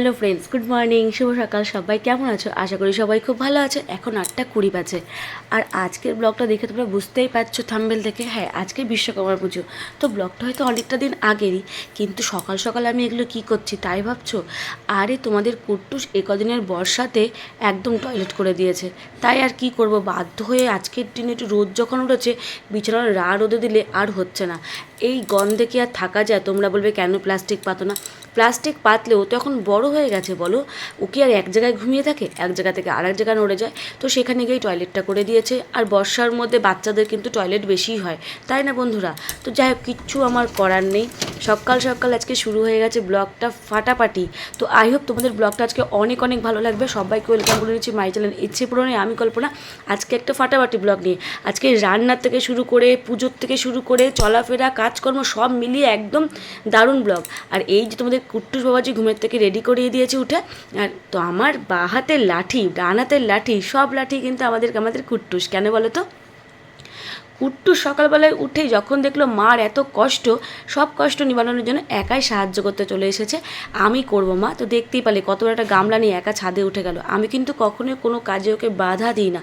Hello friends, good morning, শুভ সকাল, সবাই কেমন আছো? আশা করি সবাই খুব ভালো আছো। এখন আটটা কুড়ি বাজে। আর আজকের ব্লগটা দেখে তোমরা বুঝতেই পারছ থাম্বেল থেকে হ্যাঁ আজকে বিশ্বকর্মা পুজো। তো ব্লগটা হয়তো অনেকটা দিন আগেরই, কিন্তু সকাল সকাল আমি এগুলো কি করছি তাই ভাবছ? আরে, তোমাদের কুট্টুস একদিনের বর্ষাতে একদম টয়লেট করে দিয়েছে। তাই আর কি করব? বাধ্য হয়ে আজকের দিনে একটু রোদ যখন উঠেছে, বিছানার রা রোদে দিলে আর হচ্ছে না। এই গন্ধে কি আর থাকা যায়? তোমরা বলবে, কেন প্লাস্টিক পাতো না? প্লাস্টিক পাতলেও তো এখন বড় হয়ে গেছে, বলো। ও কি আর এক জায়গায় ঘুমিয়ে থাকে? এক জায়গা থেকে আর এক জায়গায় নড়ে যায়। তো সেখানে গিয়েই টয়লেটটা করে দিয়েছে। আর বর্ষার মধ্যে বাচ্চাদের কিন্তু টয়লেট বেশিই হয়। তাই না, বন্ধুরা? তো যাই হোক, কিচ্ছু আমার করার নেই। সকাল সকাল আজকে শুরু হয়ে গেছে ব্লগটা ফাটাফাটি। তো আই হোপ তোমাদের ব্লগটা আজকে অনেক অনেক ভালো লাগবে। সবাইকে ওয়েলকাম করে নিচ্ছি। মাই চ্যানেল ইচ্ছে পূরণে, আমি কল্পনা। আজকে একটা ফাটাফাটি ব্লগ নিয়ে। আজকে রান্নার থেকে শুরু করে পুজোর থেকে শুরু করে চলাফেরা, কাজকর্ম সব মিলিয়ে একদম দারুণ ব্লগ। আর এই যে তোমাদের কুট্টুস বাবাজি ঘুমের থেকে রেডি করিয়ে দিয়েছে উঠে। আর তো আমার বা হাতের লাঠি, ডান হাতের লাঠি, সব লাঠি কিন্তু আমাদের আমাদের কুট্টুস, কেন বলো তো? কুট্টু সকালবেলায় উঠেই যখন দেখল মার এত কষ্ট, সব কষ্ট নিবারণের জন্য একাই সাহায্য করতে চলে এসেছে। আমি করব মা? তো দেখতেই পালে কত বড় একটা গামলা নিয়ে একা ছাদে উঠে গেল। আমি কিন্তু কখনোই কোনো কাজে ওকে বাধা দিই না।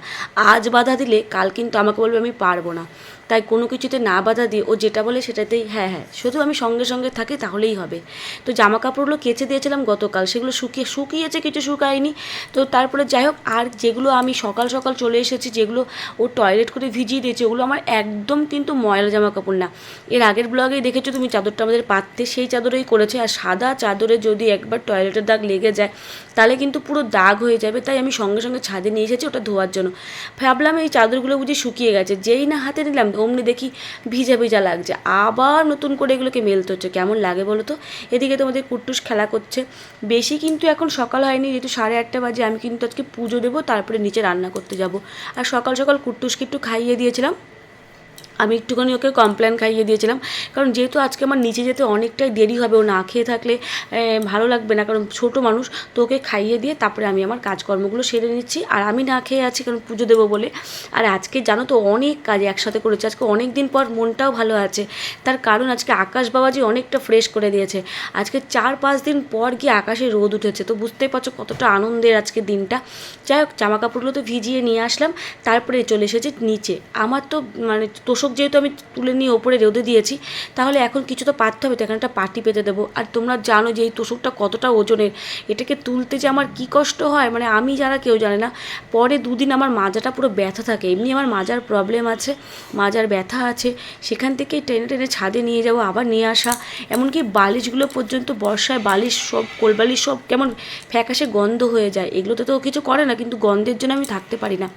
আজ বাধা দিলে কাল কিন্তু আমাকে বলবে আমি পারব না। তাই কোনো কিছুতে না বাধা দিয়ে ও যেটা বলে সেটাতেই হ্যাঁ হ্যাঁ। শুধু আমি সঙ্গে সঙ্গে থাকি তাহলেই হবে। তো জামা কাপড়গুলো কেচে দিয়েছিলাম গতকাল, সেগুলো শুকিয়ে, শুকিয়েছে কিছু শুকায়নি। তো তারপরে যাই হোক, আর যেগুলো আমি সকাল সকাল চলে এসেছি, যেগুলো ও টয়লেট করে ভিজিয়ে দিয়েছে, ওগুলো আমার একদম কিন্তু ময়লা জামা কাপড় না। এর আগের ব্লগেই দেখেছ তুমি, চাদরটা আমাদের পাততে সেই চাদরেই করেছে, আর সাদা চাদরে যদি একবার টয়লেটের দাগ লেগে যায়, তাহলে কিন্তু পুরো দাগ হয়ে যাবে। তাই আমি সঙ্গে সঙ্গে ছাদে নিয়ে এসেছি ওটা ধোয়ার জন্য। ভাবলাম এই চাদরগুলো বুঝি শুকিয়ে গেছে, যেই না হাতে নিলাম অমনি দেখি ভিজা ভিজা লাগছে। আবার নতুন করে এগুলোকে মেলতে হচ্ছে। কেমন লাগে বলো তো? এদিকে তোমাদের কুট্টুস খেলা করছে। বেশি কিন্তু এখন সকাল হয়নি। যেহেতু সাড়ে আটটা বাজে, আমি কিন্তু আজকে পুজো দেবো, তারপরে নিচে রান্না করতে যাব। আর সকাল সকাল কুট্টুসকে একটু খাইয়ে দিয়েছিলাম। আমি একটুখানি ওকে কমপ্লেন খাইয়ে দিয়েছিলাম। কারণ যেহেতু আজকে আমার নিচে যেতে অনেকটাই দেরি হবে, ও না খেয়ে থাকলে ভালো লাগবে না। কারণ ছোট মানুষ, তো ওকে খাইয়ে দিয়ে তারপরে আমি আমার কাজকর্মগুলো সেরে নিচ্ছি। আর আমি না খেয়ে আছি, কারণ পুজো দেবো বলে। আর আজকে জানো তো, অনেক কাজ একসাথে করেছে। আজকে অনেক দিন পর মনটাও ভালো আছে। তার কারণ আজকে আকাশ বাবাজি অনেকটা ফ্রেশ করে দিয়েছে। আজকে চার পাঁচ দিন পর গিয়ে আকাশে রোদ উঠেছে। তো বুঝতেই পারছ কতটা আনন্দের আজকে দিনটা। যাই হোক, জামা কাপড়গুলো তো ভিজিয়ে নিয়ে আসলাম। তারপরে চলে এসেছি নিচে। আমার তো মানে তোষক যেহেতু আমি তুলে নিয়ে ওপরে রোদে দিয়েছি, তাহলে এখন কিছু তো পাততে হবে, তো এখানে একটা পাটি পেতে দেবো। আর তোমরা জানো যে এই তোষকটা কতটা ওজনের, এটাকে তুলতে যে আমার কী কষ্ট হয় মানে আমি যারা কেউ জানে না, পরে দুদিন আমার মাজাটা পুরো ব্যথা থাকে। এমনি আমার মাজার প্রবলেম আছে, মাজার ব্যথা আছে, সেখান থেকে টেনে টেনে ছাদে নিয়ে যাব, আবার নিয়ে আসা। এমনকি বালিশগুলো পর্যন্ত বর্ষায় বালিশ সব, কোলবালিশ সব কেমন ফ্যাকাশে গন্ধ হয়ে যায়। এগুলোতে তো কিছু করে না, কিন্তু গন্ধের জন্য আমি থাকতে পারি না।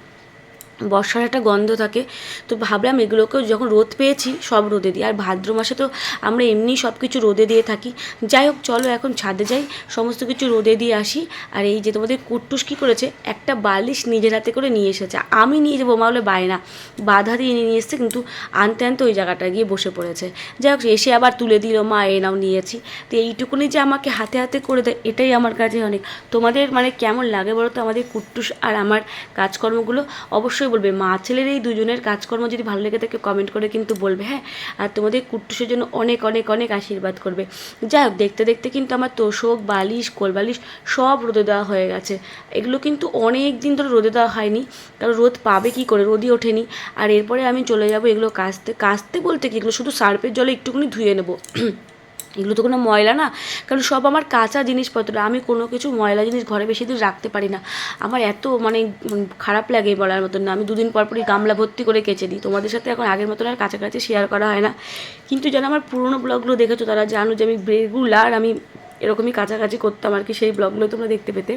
বর্ষার একটা গন্ধ থাকে, তো ভাবলাম এগুলোকেও যখন রোদ পেয়েছি সব রোদে দিই। আর ভাদ্র মাসে তো আমরা এমনি সব কিছু রোদে দিয়ে থাকি। যাই হোক, চলো এখন ছাদে যাই, সমস্ত কিছু রোদে দিয়ে আসি। আর এই যে তোমাদের কুট্টুস কী করেছে, একটা বালিশ নিজের হাতে করে নিয়ে এসেছে। আমি নিয়ে যাব মা বলে বায়না। বাধা দিয়ে নিয়ে এসেছে, কিন্তু আনতে আনতে ওই জায়গাটা গিয়ে বসে পড়েছে। যাই হোক, এসে আবার তুলে দিল, মা এ নাও, নিয়েছি। তো এইটুকুনি যে আমাকে হাতে হাতে করে দেয়, এটাই আমার কাছে অনেক। তোমাদের মানে কেমন লাগে বলো তো আমাদের কুট্টুস আর আমার কাজকর্মগুলো? অবশ্যই বলবে, মা, ছেলের এই দুজনের কাজকর্ম যদি ভালো লেগে থাকে কমেন্ট করে কিন্তু বলবে হ্যাঁ? আর তোমাদের কুট্টুসের জন্য অনেক অনেক অনেক আশীর্বাদ করবে। যাই হোক, দেখতে দেখতে কিন্তু আমার তোষক, বালিশ, কোলবালিশ সব রোদে দেওয়া হয়ে গেছে। এগুলো কিন্তু অনেক দিন ধরে রোদে দেওয়া হয়নি। কারণ রোদ পাবে কি করে? রোদই ওঠেনি। আর এরপরে আমি চলে যাব এগুলো কাচতে কাচতে বলতে কি? এগুলো শুধু সার্ফের জলে একটুখানি ধুয়ে নেব। এগুলো তো কোনো ময়লা না। কারণ সব আমার কাঁচা জিনিসপত্র। আমি কোনো কিছু ময়লা জিনিস ঘরে বেশি দিন রাখতে পারি না। আমার এত মানে খারাপ লাগে বলার মতন না। আমি দুদিন পর পরই গামলা ভর্তি করে কেচে দিই। তোমাদের সাথে এখন আগের মতন আর কাছাকাছি শেয়ার করা হয় না। কিন্তু যারা আমার পুরোনো ব্লগগুলো দেখেছ, তারা জানো যে আমি রেগুলার আমি এরকমই কাছাকাছি করতাম আর কি সেই ব্লগগুলো তোমরা দেখতে পেতে।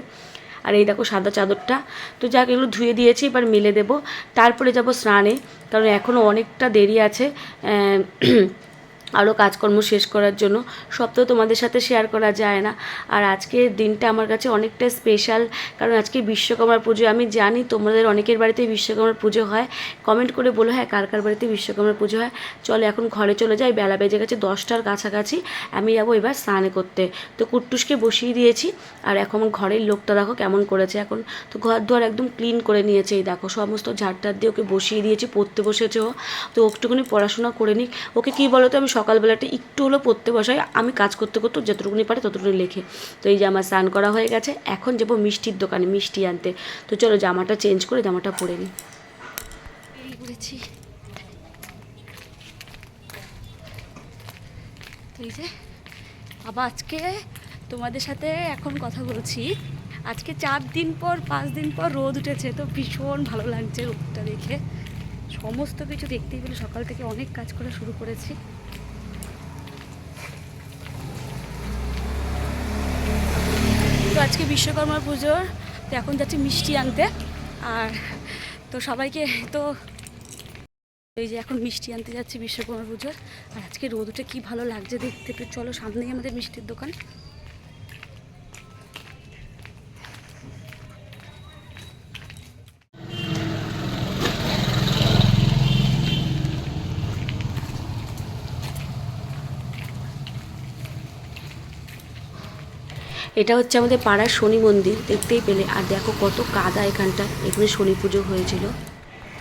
আর এই দেখো সাদা চাদরটা। তো যাক, এগুলো ধুয়ে দিয়েছি, এবার মেলে দেবো। তারপরে যাব স্নানে। কারণ এখনও অনেকটা দেরি আছে। আরও কাজকর্ম শেষ করার জন্য। সব তো তোমাদের সাথে শেয়ার করা যায় না। আর আজকের দিনটা আমার কাছে অনেকটা স্পেশাল কারণ আজকে বিশ্বকর্মার পুজো। আমি জানি তোমাদের অনেকের বাড়িতেই বিশ্বকর্মার পুজো হয়। কমেন্ট করে বলো হ্যাঁ কার কার বাড়িতে বিশ্বকর্মার পুজো হয়? চলো, এখন ঘরে চলে যাই। বেলা বেজে গেছে দশটার কাছাকাছি। আমি যাব এবার স্নানে করতে। তো কুট্টুসকে বসিয়ে দিয়েছি। আর এখন ঘরের লোকটা দেখো কেমন করেছে এখন। তো ঘর দুয়ার একদম ক্লিন করে নিয়েছে। এই দেখো, সমস্ত ঝাড়টার দিয়ে ওকে বসিয়ে দিয়েছি, পড়তে বসেছে ও। তো ও একটুখানি পড়াশোনা করে নিক। ওকে কী বলো তো আমি সকালবেলাটা একটু হলো পড়তে বসাই। আমি কাজ করতে করতে যতটুকুনি পারে ততটুকুনি লেখে। তো এই যে আমার স্নান করা হয়ে গেছে, এখন যাব মিষ্টির দোকানে মিষ্টি আনতে। তো চলো জামাটা চেঞ্জ করে জামাটা পরে নিই। যে আবার আজকে তোমাদের সাথে এখন কথা বলছি। আজকে চার দিন পর, পাঁচ দিন পর রোদ উঠেছে, তো ভীষণ ভালো লাগছে রোদটা দেখে। সমস্ত কিছু দেখতেই পেলে সকাল থেকে অনেক কাজ করা শুরু করেছি। আজকে বিশ্বকর্মা পুজোর, তো এখন যাচ্ছি মিষ্টি আনতে। আর তো সবাইকে তো এই যে এখন মিষ্টি আনতে যাচ্ছি বিশ্বকর্মা পুজোর। আর আজকে রোদ উঠে কী ভালো লাগছে দেখতে, তো চলো সামনেই আমাদের মিষ্টির দোকান। এটা হচ্ছে আমাদের পাড়ার শনি মন্দির, দেখতেই পেলে। আর দেখো কত কাদা এখানটা এখানে শনি পুজো হয়েছিল।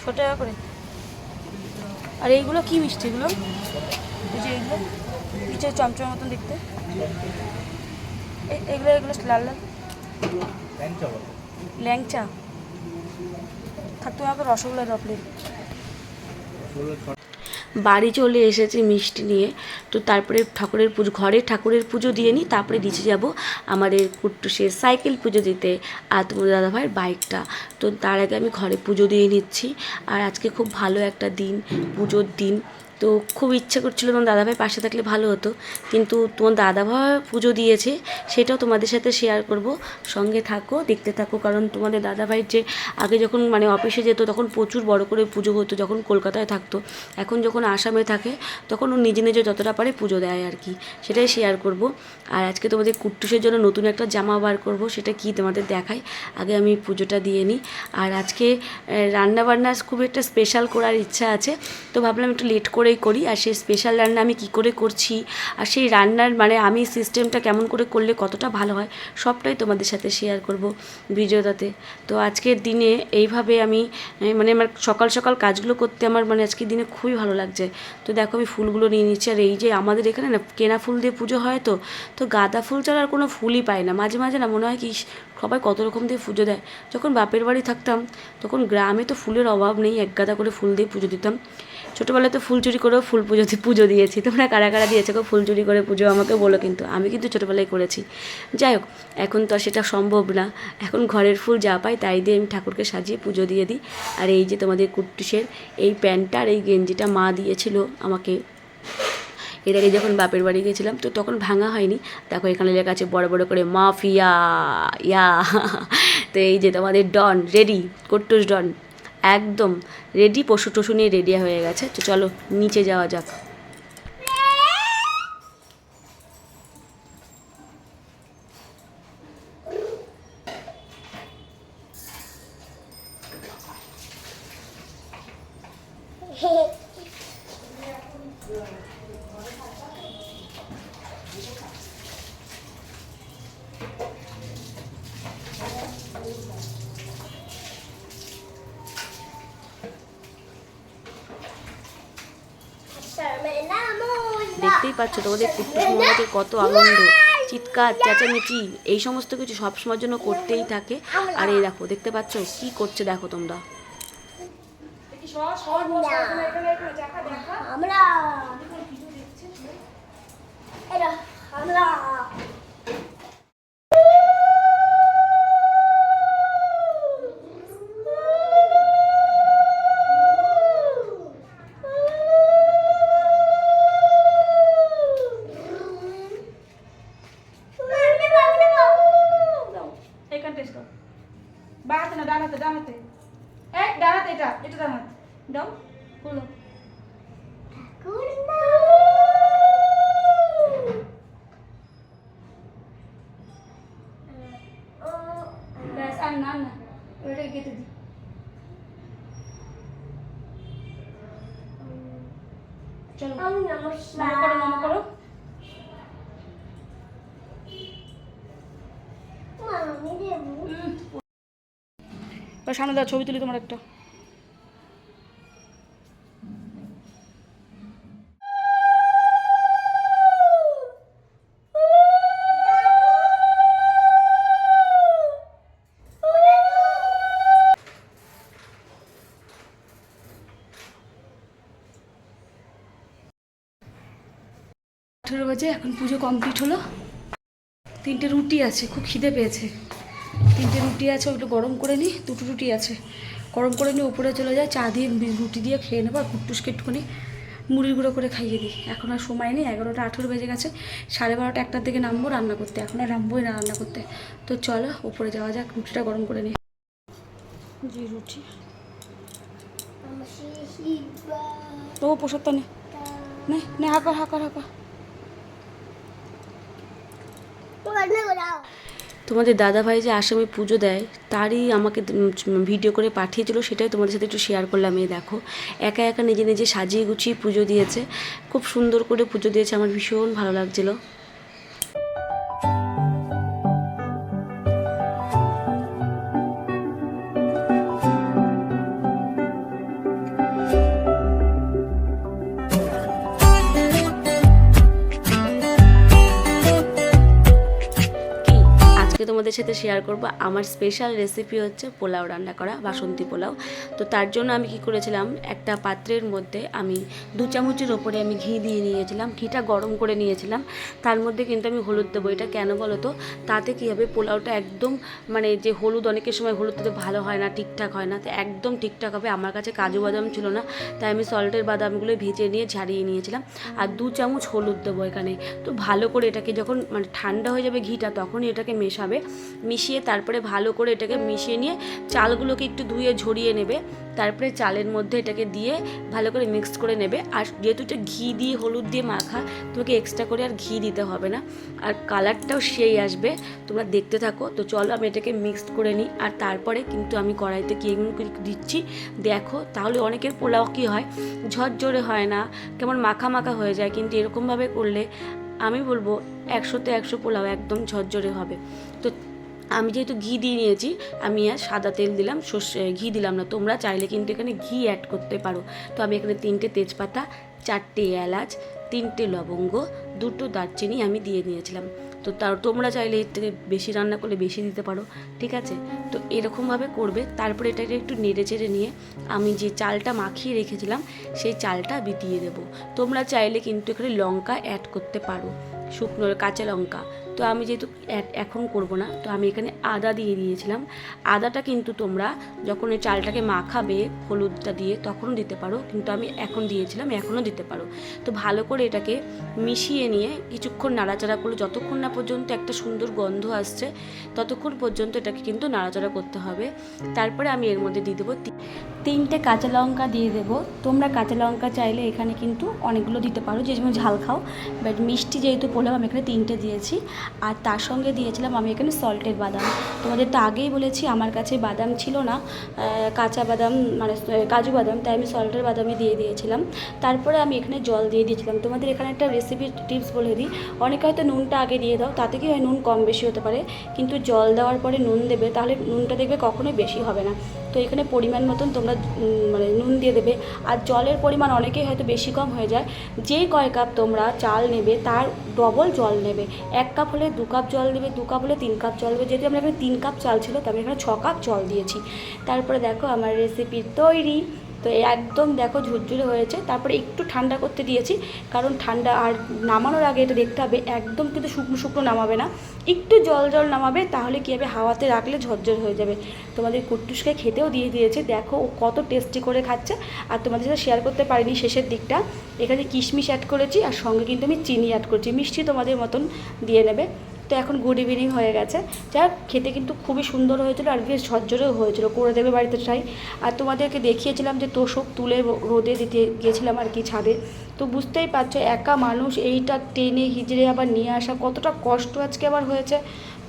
ছ করে। আর এইগুলো কি মিষ্টি এগুলো? এইগুলো। নিচে চমচমের মতন দেখতে। এগুলো এগুলো লাল লাল। ল্যাংচা। থাকতো আমাকে রসগোল্লা দশ প্লেট বাড়ি চলে এসেছি মিষ্টি নিয়ে। তো তারপরে ঠাকুরের পুজো, ঘরে ঠাকুরের পুজো দিয়ে নিই, তারপরে নিচে যাব আমাদের কুট্টুসের সাইকেল পুজো দিতে আর তোমার দাদাভাইয়ের বাইকটা। তো তার আগে আমি ঘরে পুজো দিয়ে নিচ্ছি। আর আজকে খুব ভালো একটা দিন, পুজোর দিন। তো খুব ইচ্ছে করছিল তোমার দাদাভাই পাশে থাকলে ভালো হতো। কিন্তু তোমার দাদাভাই পুজো দিয়েছে, সেটাও তোমাদের সাথে শেয়ার করব। সঙ্গে থাকো, দেখতে থাকো, কারণ তোমাদের দাদাভাইয়ের যে আগে যখন মানে অফিসে যেত, তখন প্রচুর বড় করে পুজো হতো, যখন কলকাতায় থাকতো। এখন যখন আসামে থাকে, তখন ও নিজে নিজে যতটা পারে পুজো দেয় আর কি। সেটাই শেয়ার করব। আর আজকে তোমাদের কুট্টুসের জন্য নতুন একটা জামা বার করব, সেটা কি তোমাদের দেখাই। আগে আমি পুজোটা দিয়ে নিই। আর আজকে রান্না বান্না খুব একটা স্পেশাল করার ইচ্ছা আছে, তো ভাবলাম একটু লেট করেই করি আর সেই স্পেশাল রান্না আমি কি করে করছি আর সেই রান্নার মানে আমি সিস্টেমটা কেমন করে করলে কতটা ভালো হয় সবটাই তোমাদের সাথে শেয়ার করব ভিডিওটাতে। তো আজকের দিনে এইভাবে আমি মানে আমার সকাল সকাল কাজগুলো করতে আমার মানে আজকের দিনে খুবই ভালো লাগছে। তো দেখো আমি ফুলগুলো নিয়ে নিচ্ছি আর এই যে আমাদের এখানে না কেনা ফুল দিয়ে পুজো হয় তো তো গাঁদা ফুল ছাড়া আর কোনো ফুলই পায় না। মাঝে মাঝে না মনে হয় কি সবাই কত রকম দিয়ে পুজো দেয়। যখন বাপের বাড়ি থাকতাম, তখন গ্রামে তো ফুলের অভাব নেই, এক গাদা করে ফুল দিয়ে পুজো দিতাম। ছোটোবেলায় তো ফুল চুরি করেও ফুল পুজো পুজো দিয়েছি। তোমরা কারা কারা দিয়েছে ফুল চুরি করে পুজো? আমাকে বলো কিন্তু। আমি কিন্তু ছোটোবেলায় করেছি। যাই হোক, এখন তো সেটা সম্ভব না। এখন ঘরের ফুল যা পাই তাই দিয়ে আমি ঠাকুরকে সাজিয়ে পুজো দিয়ে দিই। আর এই যে তোমাদের কুট্টুসের এই প্যান্টটা আর এই গেঞ্জিটা মা দিয়েছিল আমাকে। এর আগে যখন বাপের বাড়ি গেছিলাম তো তখন ভাঙা হয়নি। দেখো এখানে লেখা আছে বড় বড় করে মাফিয়া, ইয়া। তো এই যে তোমাদের ডন, রেডি, কট্টুস ডন। একদম রেডি পশু টশু নিয়ে রেডি হয়ে গেছে। তো চলো, নিচে যাওয়া যাক। পাচ্ছ, তোমাদের কুট্টুস মহারাজের কত আনন্দ, চিৎকার, চেঁচামেচি, এই সমস্ত কিছু সবসময়ের জন্য করতেই থাকে। আর এই দেখো, দেখতে পাচ্ছ, কি করছে দেখো তোমরা। আমরা। বাড়াতে না ডানাতে ডানাতে এই ডানাতে এটা এটা ডানাতে দাও খুলো। না না ওটা কেটে দি চলো নম করো নম করো। এবার সামনে দাও, ছবি তুলি তোমার একটা। আঠেরো বাজে, এখন পুজো কমপ্লিট হলো। তিনটে রুটি আছে, খুব খিদে পেয়েছে। তিনটে রুটি আছে, ওগুলো গরম করে নিই, দুটো রুটি আছে। গরম করে নিয়ে উপরে চলে যায় চা দিয়ে রুটি দিয়ে খেয়ে নেব আর কুট্টুসকে একটুখানি মুড়ির গুঁড়ো করে খাইয়ে দিই। এখন আর সময় নেই, এগারোটা আঠেরো বেজে গেছে, সাড়ে বারোটা একটার দিকে নামবো রান্না করতে। এখন আর নামবোই না রান্না করতে। তো চলো, উপরে যাওয়া যাক, রুটিটা গরম করে নিই। জি, রুটি। ও প্রসাদটা নে। নে নে হাকার হাকার হাকার তোমাদের দাদা ভাই যে আসামে পুজো দেয়, তারই আমাকে ভিডিও করে পাঠিয়েছিল, সেটাই তোমাদের সাথে একটু শেয়ার করলাম। এই দেখো, একা একা নিজে নিজে সাজিয়ে গুছিয়ে পুজো দিয়েছে। খুব সুন্দর করে পুজো দিয়েছে, আমার ভীষণ ভালো লাগছিল। আজকে তোমাদের সাথে শেয়ার করব। আমার স্পেশাল রেসিপি হচ্ছে পোলাও রান্না করা, বাসন্তী পোলাও। তো তার জন্য আমি কি করেছিলাম, একটা পাত্রের মধ্যে আমি দু চামচের ওপরে আমি ঘি দিয়ে নিয়েছিলাম, ঘিটা গরম করে নিয়েছিলাম। তার মধ্যে কিন্তু আমি হলুদ দেবো। এটা কেন বলো তো? তাতে কী হবে, পোলাওটা একদম মানে যে হলুদ, অনেকের সময় হলুদ দিতে ভালো হয় না, ঠিকঠাক হয় না, তো একদম ঠিকঠাক হবে। আমার কাছে কাজু বাদাম ছিল না, তাই আমি সল্টের বাদামগুলো ভেজে নিয়ে ঝারিয়ে নিয়েছিলাম। আর দু চামচ হলুদ দেবো এখানে। তো ভালো করে এটাকে যখন মানে ঠান্ডা হয়ে যাবে ঘিটা, তখনই এটাকে মেশাবে। মিশিয়ে তারপরে ভালো করে এটাকে মিশিয়ে নিয়ে চালগুলোকে একটু ধুয়ে ঝরিয়ে নেবে। তারপরে চালের মধ্যে এটাকে দিয়ে ভালো করে মিক্সড করে নেবে। আর যেহেতু এটা ঘি দিয়ে, হলুদ দিয়ে মাখা, তোমাকে এক্সট্রা করে আর ঘি দিতে হবে না। আর কালারটাও সেই আসবে। তোমরা দেখতে থাকো। তো চলো আমি এটাকে মিক্সড করে নিই। আর তারপরে কিন্তু আমি কড়াইতে কি দিচ্ছি, দেখো। তাহলে অনেকের পোলাও কী হয়? ঝরঝরে হয় না, কেমন মাখা মাখা হয়ে যায়। কিন্তু এরকমভাবে করলে আমি বলব একশোতে একশো পোলাও একদম ঝরঝরে হবে। তো আমি যেহেতু ঘি দিয়ে নিয়েছি, আমি আর সাদা তেল দিলাম, সর্ষে ঘি দিলাম না। তোমরা চাইলে কিন্তু এখানে ঘি অ্যাড করতে পারো। তো আমি এখানে তিনটে তেজপাতা, চারটে এলাচ, তিনটে লবঙ্গ, দুটো দারচিনি আমি দিয়ে নিয়েছিলাম। তো তার তোমরা চাইলে এর থেকে বেশি রান্না করলে বেশি দিতে পারো, ঠিক আছে? তো এরকমভাবে করবে, তারপরে এটাকে একটু নেড়ে চেড়ে নিয়ে আমি যে চালটা মাখিয়ে রেখেছিলাম, সেই চালটা বিতিয়ে দেবো। তোমরা চাইলে কিন্তু এখানে লঙ্কা অ্যাড করতে পারো, শুকনো কাঁচা লঙ্কা। তো আমি যেহেতু এখন করব না, তো আমি এখানে আদা দিয়ে দিয়েছিলাম। আদাটা কিন্তু তোমরা যখন এই চালটাকে মাখাবে হলুদটা দিয়ে তখনও দিতে পারো, কিন্তু আমি এখন দিয়েছিলাম, এখনও দিতে পারো। তো ভালো করে এটাকে মিশিয়ে নিয়ে কিছুক্ষণ নাড়াচাড়া করলে যতক্ষণ না পর্যন্ত একটা সুন্দর গন্ধ আসছে, ততক্ষণ পর্যন্ত এটাকে কিন্তু নাড়াচাড়া করতে হবে। তারপরে আমি এর মধ্যে দিয়ে দেবো তিনটে কাঁচা লঙ্কা দিয়ে দেবো। তোমরা কাঁচা লঙ্কা চাইলে এখানে কিন্তু অনেকগুলো দিতে পারো, যে ঝাল খাও বাট মিষ্টি যেহেতু পোলাও আমি এখানে তিনটে দিয়েছি। আর তার সঙ্গে দিয়েছিলাম আমি এখানে সল্টেড বাদাম। তোমাদের তো আগেই বলেছি আমার কাছে বাদাম ছিল না কাঁচা বাদাম মানে কাজু বাদাম, তাই আমি সল্টের বাদামই দিয়ে দিয়েছিলাম। তারপরে আমি এখানে জল দিয়ে দিয়েছিলাম। তোমাদের এখানে একটা রেসিপি টিপস বলে দিই। অনেকে হয়তো নুনটা আগে দিয়ে দাও, তাতে কি হয়? নুন কম বেশি হতে পারে। কিন্তু জল দেওয়ার পরে নুন দেবে, তাহলে নুনটা দেখবে কখনোই বেশি হবে না। তো এখানে পরিমাণ মতন তোমরা মানে নুন দিয়ে দেবে। আর জলের পরিমাণ অনেকেই হয়তো বেশি কম হয়ে যায়। যেই কয় কাপ তোমরা চাল নেবে, তার ডবল জল নেবে। এক কাপ হলে দু কাপ জল দেবে, দু কাপ হলে তিন কাপ জল দেবে। যেহেতু আমরা এখানে তিন কাপ চাল ছিল, তো আমি এখানে ছ কাপ জল দিয়েছি। তারপরে দেখো আমার রেসিপির তৈরি। তো একদম দেখো ঝুরঝুরে হয়েছে। তারপরে একটু ঠান্ডা করতে দিয়েছি, কারণ ঠান্ডা আর নামানোর আগে এটা দেখতে হবে, একদম কিন্তু শুকনো শুকনো নামাবে না। একটু জল জল নামাবে, তাহলে কী হবে, হাওয়াতে রাখলে ঝরঝর হয়ে যাবে। তোমাদের কুট্টুসকে খেতেও দিয়ে দিয়েছে, দেখো ও কত টেস্টি করে খাচ্ছে। আর তোমাদের সাথে শেয়ার করতে পারিনি শেষের দিকটা। এখানে কিশমিশ অ্যাড করেছি, আর সঙ্গে কিন্তু আমি চিনি অ্যাড করছি। মিষ্টি তোমাদের মতন দিয়ে নেবে। তো এখন গুড ইভিনিং হয়ে গেছে। যা খেতে কিন্তু খুবই সুন্দর হয়েছিল আর বেশ ঝরঝরেও হয়েছিল। করে দেবে বাড়িতে ট্রাই আর তোমাদেরকে দেখিয়েছিলাম যে তোষক তুলে রোদে দিতে গিয়েছিলাম আর কি ছাদে। তো বুঝতেই পারছ, একা মানুষ এইটা টেনে হিজড়ে আবার নিয়ে আসা কতটা কষ্ট আজকে আবার হয়েছে।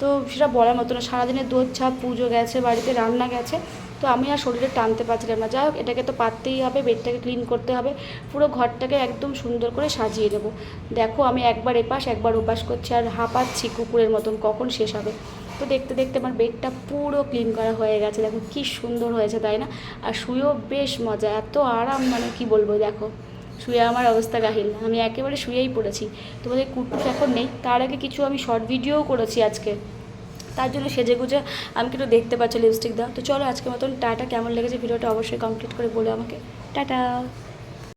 তো সেটা বলার মতো না। সারাদিনের দোধ ছাপ, পুজো গেছে, বাড়িতে রান্না গেছে। তো আমি আর শরীরে টানতে পারছিলাম না। যাই হোক, এটাকে তো পারতেই হবে, বেডটাকে ক্লিন করতে হবে। পুরো ঘরটাকে একদম সুন্দর করে সাজিয়ে দেবো দেখো, আমি একবার এপাশ, একবার ওপাশ করছি আর হাঁপাচ্ছি কুকুরের মতন, কখন শেষ হবে? তো দেখতে দেখতে আমার বেডটা পুরো ক্লিন করা হয়ে গেছে। দেখো, কি সুন্দর হয়েছে, তাই না? আর শুয়েও বেশ মজা, এত আরাম মানে কি বলব, দেখো। শুয়ে আমার অবস্থা গাহিল আমি একেবারে শুয়েই পড়েছি। তোমাদের কুটুস এখন নেই। তার আগে কিছু আমি শর্ট ভিডিওও করেছি আজকে। তার জন্য সেজে গুজে আমি কিন্তু দেখতে পাচ্ছি লিপস্টিক দেওয়া। তো চলো আজকে মতন, টাটা। কেমন লেগেছে ভিডিওটা অবশ্যই কমপ্লিট করে বলে আমাকে। টাটা।